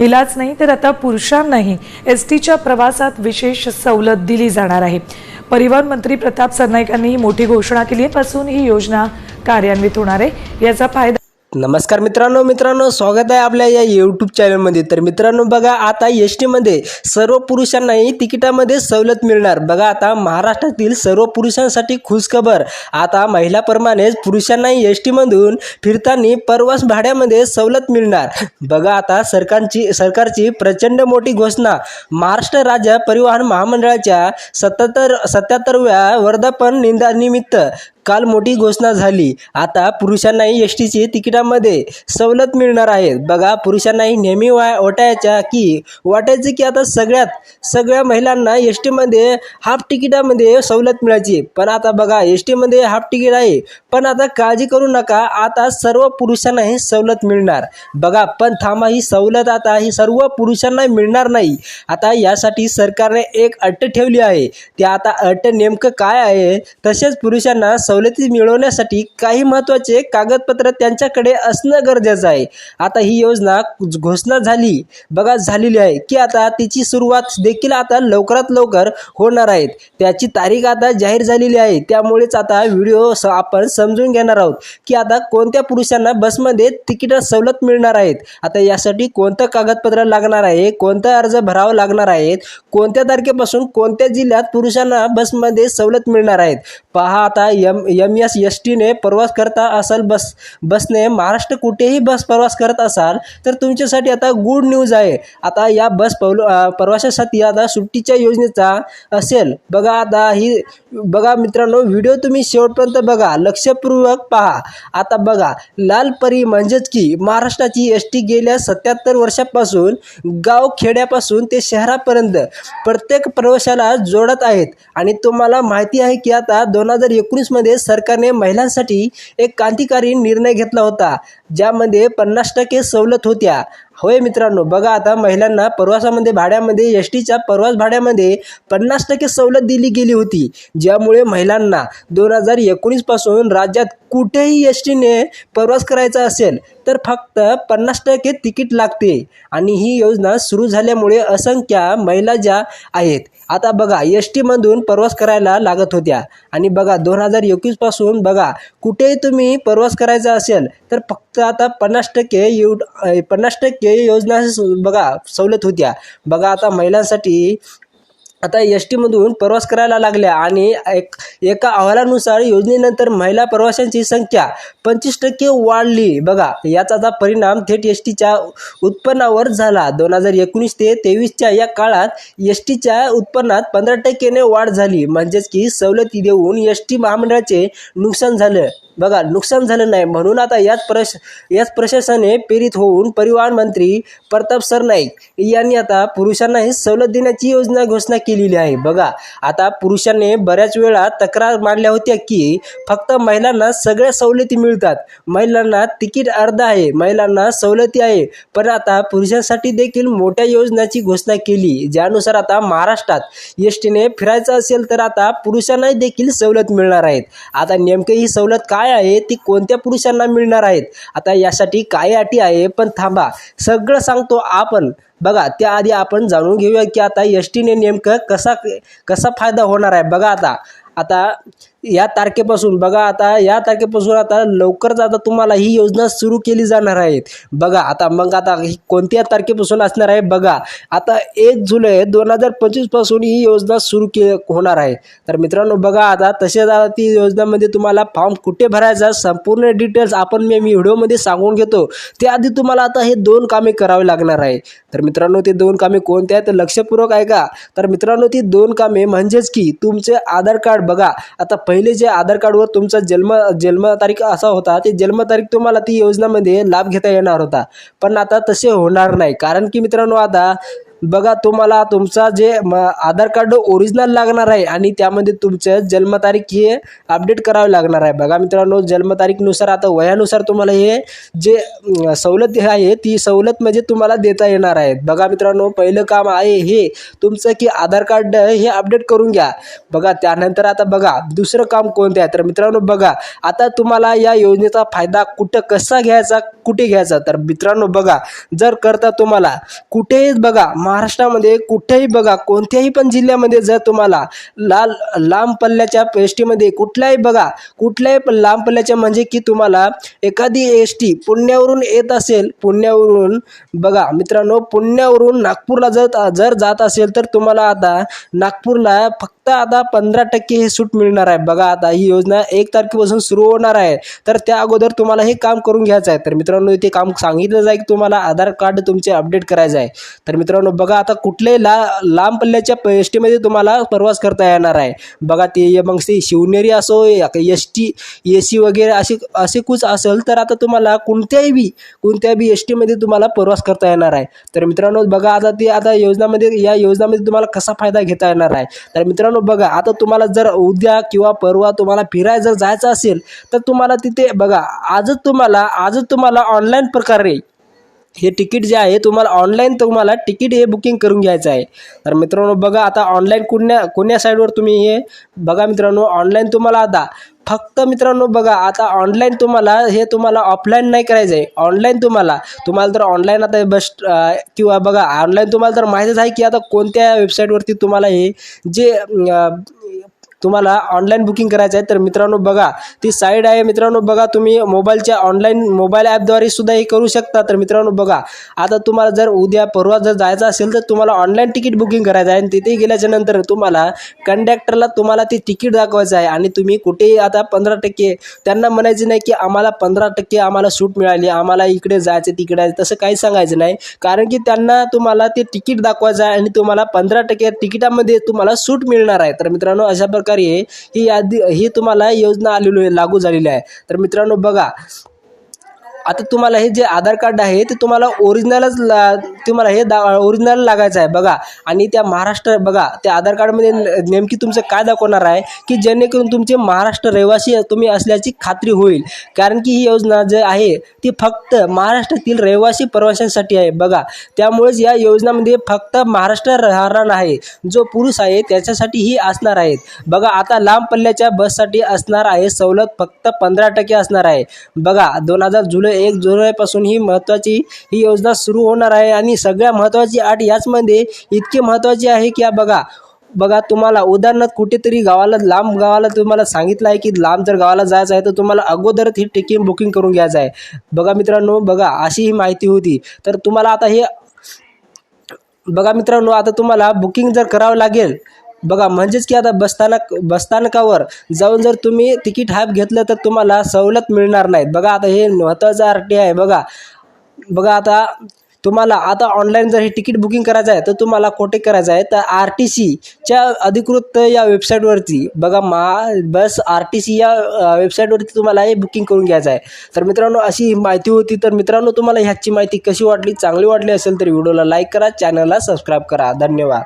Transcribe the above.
महिलाच नाही तर आता पुरुषांनाही एस टीच्या प्रवासात विशेष सवलत दिली जाणार आहे. परिवहन मंत्री प्रताप सरनाईकांनी ही मोठी घोषणा केली असून पासून ही योजना कार्यान्वित होणार आहे. याचा फायदा नमस्कार मित्रांनो मित्रांनो स्वागत आहे आपल्या या यूट्यूब चॅनलमध्ये तर मित्रांनो बघा आता एस टीमध्ये सर्व पुरुषांनाही तिकिटामध्ये सवलत मिळणार. बघा आता महाराष्ट्रातील सर्व पुरुषांसाठी खुशखबर. आता महिलाप्रमाणेच पुरुषांनाही एस टीमधून फिरताना प्रवास भाड्यामध्ये सवलत मिळणार. बघा आता सरकारची सरकारची प्रचंड मोठी घोषणा. महाराष्ट्र राज्य परिवहन महामंडळाच्या सत्याहत्तर सत्याहत्तरव्या वर्धापन निमित्त काल मोठी घोषणा झाली. आता पुरुषांनाही एस टीची तिकिटामध्ये सवलत मिळणार आहे. बघा पुरुषांनाही नेहमी वा वाटायच्या की वाटायचं की आता सगळ्यात सगळ्या महिलांना एस टीमध्ये हाफ तिकिटामध्ये सवलत मिळायची. पण आता बघा एस टीमध्ये हाफ तिकीट आहे. पण आता काळजी करू नका आता सर्व पुरुषांनाही सवलत मिळणार. बघा पण थांबा ही सवलत आता ही सर्व पुरुषांना मिळणार नाही. आता यासाठी सरकारने एक अट ठेवली आहे. ते आता अट नेमकं काय आहे? तसेच पुरुषांना सवलती मिळवण्यासाठी काही महत्त्वाचे कागदपत्र त्यांच्याकडे असणं गरजेचं आहे. आता ही योजना घोषणा झाली बघा झालेली आहे की आता तिची सुरुवात देखील आता लवकरात लवकर होणार आहेत त्याची तारीख आता जाहीर झालेली आहे. त्यामुळेच आता व्हिडिओ आपण समजून घेणार आहोत की आता कोणत्या पुरुषांना बसमध्ये तिकीट सवलत मिळणार आहेत. आता यासाठी कोणतं कागदपत्र लागणार आहे कोणता अर्ज भरावा लागणार आहेत कोणत्या तारखेपासून कोणत्या जिल्ह्यात पुरुषांना बसमध्ये सवलत मिळणार आहेत. पहा आता एम एम एस एस टीने प्रवास करता असाल बस बसने महाराष्ट्र कुठेही बस प्रवास करत असाल तर तुमच्यासाठी आता गुड न्यूज आहे. आता या बस पवल प्रवाशासाठी आता सुट्टीच्या योजनेचा असेल. बघा आता ही बघा मित्रांनो व्हिडिओ तुम्ही शेवटपर्यंत बघा. लक्षपूर्वक पहा. आता बघा लाल परी म्हणजेच की महाराष्ट्राची एस टी गेल्या सत्याहत्तर वर्षापासून गाव खेड्यापासून ते शहरापर्यंत प्रत्येक प्रवाशाला जोडत आहेत. आणि तुम्हाला माहिती आहे की आता दोन हजार एकोणीसमध्ये सरकारने महिलांसाठी एक क्रांतिकारी निर्णय घेतला होता ज्यामध्ये पन्नास टक्के सवलत होत्या. होय मित्रांनो बघा आता महिलांना प्रवासामध्ये भाड्यामध्ये एस टीच्या प्रवास भाड्यामध्ये पन्नास टक्के सवलत दिली गेली होती. ज्यामुळे महिलांना दोन हजार एकोणीसपासून राज्यात कुठेही एस टीने प्रवास करायचा असेल तर फक्त पन्नास टक्के तिकीट लागते. आणि ही योजना सुरू झाल्यामुळे असंख्या महिला ज्या आहेत आता बघा एस टीमधून प्रवास करायला लागत होत्या. आणि बघा दोन हजार एकवीसपासून बघा कुठेही तुम्ही प्रवास करायचा असेल तर फक्त आता पन्नास टक्के येऊ पन्नास टक्के योजना बघा सवलत होत्या. बघा आता महिलांसाठी आता एस टीमधून प्रवास करायला लागल्या आणि एक एका अहवालानुसार योजनेनंतर महिला प्रवाशांची संख्या पंचवीस टक्के वाढली. बघा याचा परिणाम थेट एस टीच्या उत्पन्नावर झाला. दोन हजार एकोणीस ते तेवीसच्या या काळात एस टीच्या उत्पन्नात पंधरा टक्क्याने वाढ झाली. म्हणजेच की सवलती देऊन एस टी महामंडळाचे नुकसान झालं. बघा नुकसान झालं नाही. म्हणून आता याच प्रश याच प्रशासनाने प्रेरित होऊन परिवहन मंत्री प्रताप सरनाईक यांनी आता पुरुषांनाही सवलत देण्याची योजना घोषणा केलेली आहे. बघा आता पुरुषांनी बऱ्याच वेळा तक्रार मांडल्या होत्या की फक्त महिलांना सगळ्या सवलती मिळतात. महिलांना तिकीट अर्ध आहे महिलांना सवलती आहे. पण आता पुरुषांसाठी देखील मोठ्या योजनाची घोषणा केली ज्यानुसार आता महाराष्ट्रात एस टीने फिरायचं असेल तर आता पुरुषांनाही देखील सवलत मिळणार आहेत. आता नेमकं ही सवलत काय आहे ती कोणत्या पुरुषांना मिळणार आहेत? आता यासाठी काय अटी आहे? पण थांबा सगळं सांगतो आपण. बघा त्याआधी आपण जाणून घेऊया की आता एस टीने नेमकं कसा कसा फायदा होणार आहे? बघा आता आता या तारखेपासून बघा आता या तारखेपासून आता लवकरच आता तुम्हाला ही योजना सुरू केली जाणार आहे बघा आता मग आता ही कोणत्या तारखेपासून असणार आहे बघा. आता एक जुलै दोन हजार पंचवीसपासून ही योजना सुरू के होणार आहे. तर मित्रांनो बघा आता तसेच आता ती योजनामध्ये तुम्हाला फॉर्म कुठे भरायचा संपूर्ण डिटेल्स आपण मी व्हिडिओमध्ये सांगून घेतो. त्याआधी तुम्हाला आता हे दोन कामे करावे लागणार आहे. तर मित्रांनो ते दोन कामे कोणते आहेत लक्षपूर्वक ऐका. तर मित्रांनो ती दोन कामे म्हणजेच की तुमचे आधार कार्ड बघा. आता पहिले जे आधार कार्डवर तुमचा जन्म जन्मतारीख असा होता ते जन्मतारीख तुम्हाला ती योजनामध्ये लाभ घेता येणार होता. पण आता तसे होणार नाही. कारण की मित्रांनो आता बघा तुम्हाला तुमचा जे आधार कार्ड ओरिजिनल लागणार आहे आणि त्यामध्ये तुमचं जन्मतारीख हे अपडेट करावं लागणार आहे. बघा मित्रांनो जन्मतारीखनुसार आता वयानुसार तुम्हाला हे जे सवलत आहे ती सवलत म्हणजे तुम्हाला देता येणार आहे. बघा मित्रांनो पहिलं काम आहे हे तुमचं की आधार कार्ड हे अपडेट करून घ्या. बघा त्यानंतर आता बघा दुसरं काम कोणते आहे? तर मित्रांनो बघा आता तुम्हाला या योजनेचा फायदा कुठं कसा घ्यायचा कुठे घ्यायचा? तर मित्रांनो बघा जर करता तुम्हाला कुठेही बघा महाराष्ट्रामध्ये कुठेही बघा कोणत्याही पण जिल्ह्यामध्ये जर तुम्हाला लाल लांब पल्ल्याच्या एस टीमध्ये कुठल्याही बघा कुठल्याही पण लांब पल्ल्याच्या म्हणजे की तुम्हाला एखादी एस टी पुण्यावरून येत असेल पुण्यावरून बघा मित्रांनो पुण्यावरून नागपूरला जर जर जात असेल तर तुम्हाला आता नागपूरला फक्त आता पंधरा टक्के हे सूट मिळणार आहे. बघा आता ही योजना एक तारखेपासून सुरू होणार आहे. तर त्या अगोदर तुम्हाला हे काम करून घ्यायचं आहे. तर मित्रांनो इथे काम सांगितलं जाईल की तुम्हाला आधार कार्ड तुमचे अपडेट करायचं आहे. तर मित्रांनो बघा आता कुठल्याही ला लांब पल्ल्याच्या एस टीमध्ये तुम्हाला प्रवास करता येणार आहे. बघा ते मग ते शिवनेरी असो एस टी ए सी वगैरे असे असे कुछ असेल तर आता तुम्हाला कोणत्याही बी कोणत्या बी एस टीमध्ये तुम्हाला प्रवास करता येणार आहे. तर मित्रांनो बघा आता ते आता योजनामध्ये या योजनामध्ये तुम्हाला कसा फायदा घेता येणार आहे? तर मित्रांनो बघा आता तुम्हाला जर उद्या किंवा परवा तुम्हाला फिरायला जर जायचं असेल तर तुम्हाला तिथे बघा आजच तुम्हाला आजच तुम्हाला ऑनलाईन प्रकारे हे तिकीट जे आहे तुम्हाला ऑनलाईन तुम्हाला तिकीट हे बुकिंग करून घ्यायचं आहे. तर मित्रांनो बघा आता ऑनलाईन कुण्या कोण्या साईडवर तुम्ही हे बघा मित्रांनो ऑनलाईन तुम्हाला आता फक्त मित्रांनो बघा आता ऑनलाईन तुम्हाला हे तुम्हाला ऑफलाईन नाही करायचं आहे. ऑनलाईन तुम्हाला तुम्हाला तर ऑनलाईन आता बेस्ट किंवा बघा ऑनलाईन तुम्हाला तर माहीतच आहे की आता कोणत्या वेबसाईटवरती तुम्हाला हे जे तुम्हाला ऑनलाईन बुकिंग करायचं आहे तर मित्रांनो बघा ती साईड आहे. मित्रांनो बघा तुम्ही मोबाईलच्या ऑनलाईन मोबाईल ॲपद्वारे सुद्धा हे करू शकता. तर मित्रांनो बघा आता तुम्हाला जर उद्या परवा जर जायचं असेल तर तुम्हाला ऑनलाईन तिकीट बुकिंग करायचं आहे. आणि तिथे गेल्याच्यानंतर तुम्हाला कंडक्टरला तुम्हाला ते तिकीट दाखवायचं आहे. आणि तुम्ही कुठेही आता पंधरा टक्के त्यांना म्हणायचं नाही की आम्हाला पंधरा टक्के आम्हाला सूट मिळाली आम्हाला इकडे जायचं तिकडे जायचं तसं काही सांगायचं नाही. कारण की त्यांना तुम्हाला ते तिकीट दाखवायचं आहे आणि तुम्हाला पंधरा टक्के तिकिटामध्ये तुम्हाला सूट मिळणार आहे. तर मित्रांनो अशा प्रकारे ही यादी ही तुम्हाला योजना आलेली आहे लागू झालेली आहे. तर मित्रांनो बघा आता तुम्हाला हे जे आधार कार्ड आहे ते तुम्हाला ओरिजिनलच ला तुम्हाला हे दा ओरिजिनल लागायचं आहे बघा. आणि त्या महाराष्ट्र बघा त्या आधार कार्डमध्ये न- नेमकी तुमचं काय दाखवणार आहे की जेणेकरून तुमचे महाराष्ट्र रहिवासी तुम्ही असल्याची खात्री होईल. कारण की ही योजना जे आहे ती फक्त महाराष्ट्रातील रहिवासी प्रवाशांसाठी आहे बघा. त्यामुळेच या योजनामध्ये फक्त महाराष्ट्र राहणार आहे. जो पुरुष आहे त्याच्यासाठी ही असणार आहेत. बघा आता लांब पल्ल्याच्या बससाठी असणार आहे सवलत फक्त पंधरा टक्के असणार आहे. बघा दोन हजार जुलै एक जुलैपासून ही महत्त्वाची ही योजना सुरू होणार आहे आणि सगळ्या महत्त्वाची आठ याचमध्ये इतकी महत्त्वाची आहे की या बघा बघा तुम्हाला उदाहरणार्थ कुठेतरी गावाला लांब गावाला तुम्हाला सांगितलं आहे की लांब जर गावाला जायचं आहे तर तुम्हाला अगोदरच ही टिकीट बुकिंग करून घ्यायचं आहे. बघा मित्रांनो बघा अशी ही माहिती होती. तर तुम्हाला आता हे बघा मित्रांनो आता तुम्हाला बुकिंग जर करावं लागेल बघा म्हणजेच की आता बसस्थानक बसस्थानकावर जाऊन जर तुम्ही तिकीट हाफ घेतलं तर तुम्हाला सवलत मिळणार नाहीत. बघा आता हे महत्त्वाचं आर टी आहे बघा. बघा आता तुम्हाला आता ऑनलाईन जर हे तिकीट बुकिंग करायचं आहे तर तुम्हाला कोठे करायचं आहे? तर आर टी सीच्या अधिकृत या वेबसाईटवरती बघा मा बस आर टी सी या वेबसाईटवरती तुम्हाला हे बुकिंग करून घ्यायचं आहे. तर मित्रांनो अशी माहिती होती तर मित्रांनो तुम्हाला ह्याची माहिती कशी वाटली चांगली वाटली असेल तर व्हिडिओला लाईक करा चॅनलला सबस्क्राईब करा. धन्यवाद.